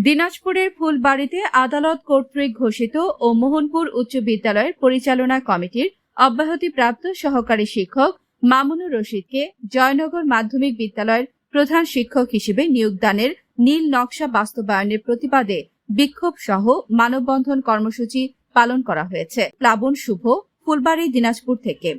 দিনাজপুরের ফুলবাড়িতে আদালত কর্তৃক ঘোষিত ও মোহনপুর উচ্চ বিদ্যালয়ের পরিচালনা কমিটির অব্যাহতিপ্রাপ্ত সহকারী শিক্ষক মামুনুর রশিদকে জয়নগর মাধ্যমিক বিদ্যালয়ের প্রধান শিক্ষক হিসেবে নিয়োগদানের নীল নকশা বাস্তবায়নের প্রতিবাদে বিক্ষোভ সহ মানববন্ধন কর্মসূচি পালন করা হয়েছে। প্লাবন শুভ, ফুলবাড়ি, দিনাজপুর থেকে।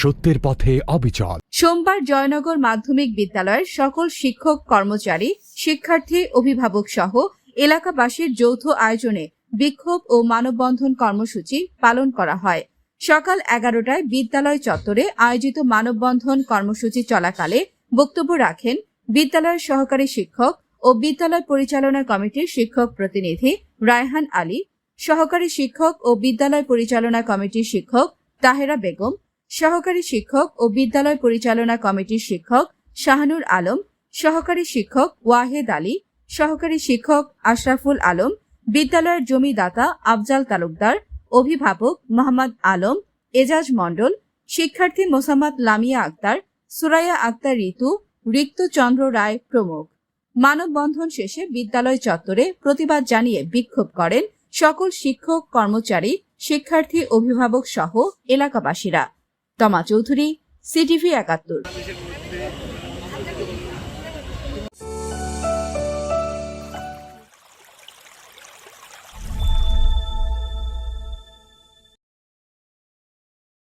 সত্যের পথে অবিচল। সোমবার জয়নগর মাধ্যমিক বিদ্যালয়ের সকল শিক্ষক, কর্মচারী, শিক্ষার্থী, অভিভাবক সহ এলাকাবাসীর যৌথ আয়োজনে বিক্ষোভ ও মানববন্ধন কর্মসূচি পালন করা হয়। সকাল এগারোটায় বিদ্যালয় চত্বরে আয়োজিত মানববন্ধন কর্মসূচি চলাকালে বক্তব্য রাখেন বিদ্যালয়ের সহকারী শিক্ষক ও বিদ্যালয় পরিচালনা কমিটির শিক্ষক প্রতিনিধি রায়হান আলী, সহকারী শিক্ষক ও বিদ্যালয় পরিচালনা কমিটির শিক্ষক তাহেরা বেগম, সহকারী শিক্ষক ও বিদ্যালয় পরিচালনা কমিটির শিক্ষক শাহানুর আলম, সহকারী শিক্ষক ওয়াহেদ আলী, সহকারী শিক্ষক আশরাফুল আলম, বিদ্যালয়ের জমিদাতা আফজাল তালুকদার, অভিভাবক মোহাম্মদ আলম, এজাজ মণ্ডল, শিক্ষার্থী মোসাম্মদ লামিয়া আক্তার, সুরাইয়া আক্তার ঋতু, রিক্ত চন্দ্র রায় প্রমুখ। মানববন্ধন শেষে বিদ্যালয় চত্বরে প্রতিবাদ জানিয়ে বিক্ষোভ করেন সকল শিক্ষক কর্মচারী শিক্ষার্থী অভিভাবক সহ এলাকাবাসীরা। তমা চৌধুরী সিটিভি একাত্তর।